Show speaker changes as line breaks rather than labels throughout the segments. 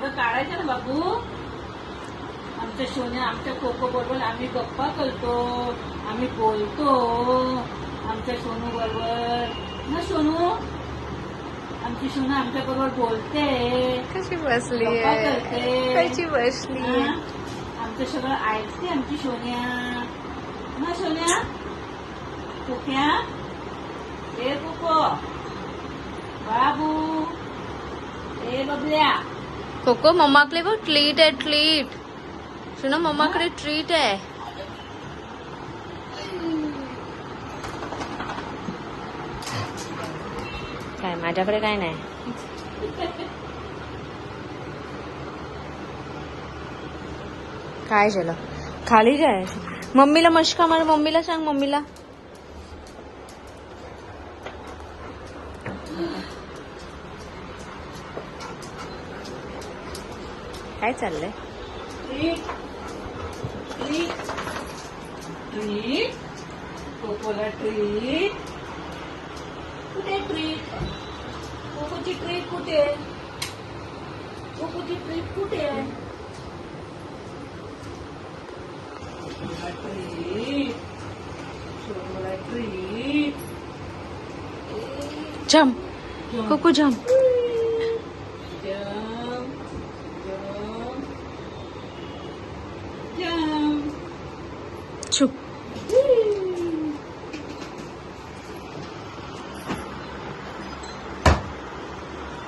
अगं काढायचं ना बाबू आमच्या सोन्या आमच्या कोको बरोबर आम्ही गप्पा करतो आम्ही बोलतो आमच्या सोनू बरोबर ना सोनू आमची सोनू आमच्या बरोबर बोलते
कशी बसली
गप्पा करते.
कशी बसली
हा? आमचं सगळं ऐकते आमची सोन्या ना सोन्या कुक्या ए कुको बाबू ए बबल्या
कोको मम्माकडे बघ ट्रीट आहे ट्रीट सुनो मम्माकडे ट्रीट आहे. काय माझ्याकडे काय नाही? काय झालं? खाली जाय. मम्मीला मशका मार मम्मीला सांग मम्मीला. काय चाललंय?
कोकोला ट्रीट. कुठे ट्रीट कोकोची ट्रीट कुठे कोकोची ट्रीट कुठे
जम कोको जम चुप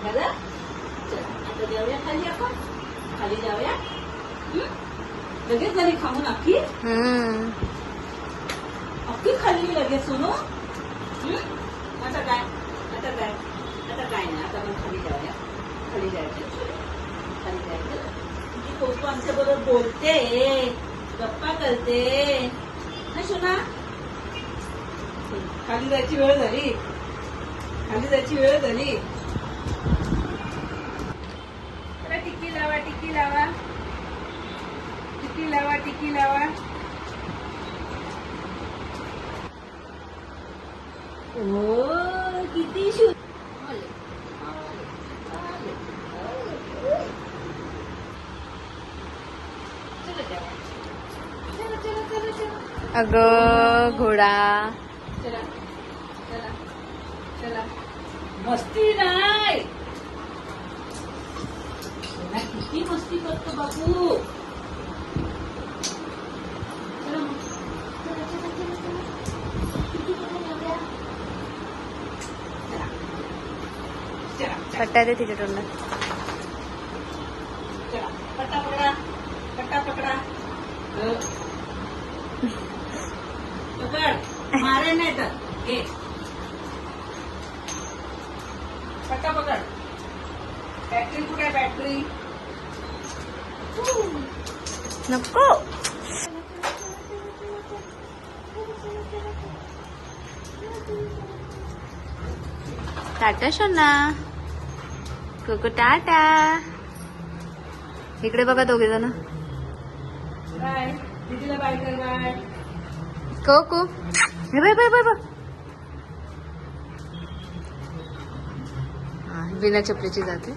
झालं? चल, आता जाऊया खाली आपण खाली जाऊया हं? लगेच झाली खाऊन अख्खी
हम्म
अख्खी खाल्ली लगेच सोनू हं? आता काय आता काय आता काय नाही आता आपण खाली जाऊया खाली जायचं खाली जायचं तुझी कोको आमच्या बरोबर बोलते गप्पा करते. ना सोना? खाली जायची वेळ झाली. खाली जायची वेळ झाली. टिक्की लावा टिक्की लावा. टिक्की लावा टिक्की लावा. ओ किती शू
अग घोडा.
मस्ती नाही. किती मस्ती करतो. चला,
पट्ट्या दे तिच्या तोंडात.
पट्टा पकडा. पट्टा पकडा. पकड मारे नाही तर. घे. पट्टा पकड. बॅटरी कुठे आहे बॅटरी
नको. Tata Sona Koko tata. इकडे बघा दोघे जण
बाय दीदीला बाय कर बाय
कोको हे बाय बाय बाय बिना चपलीची जाते.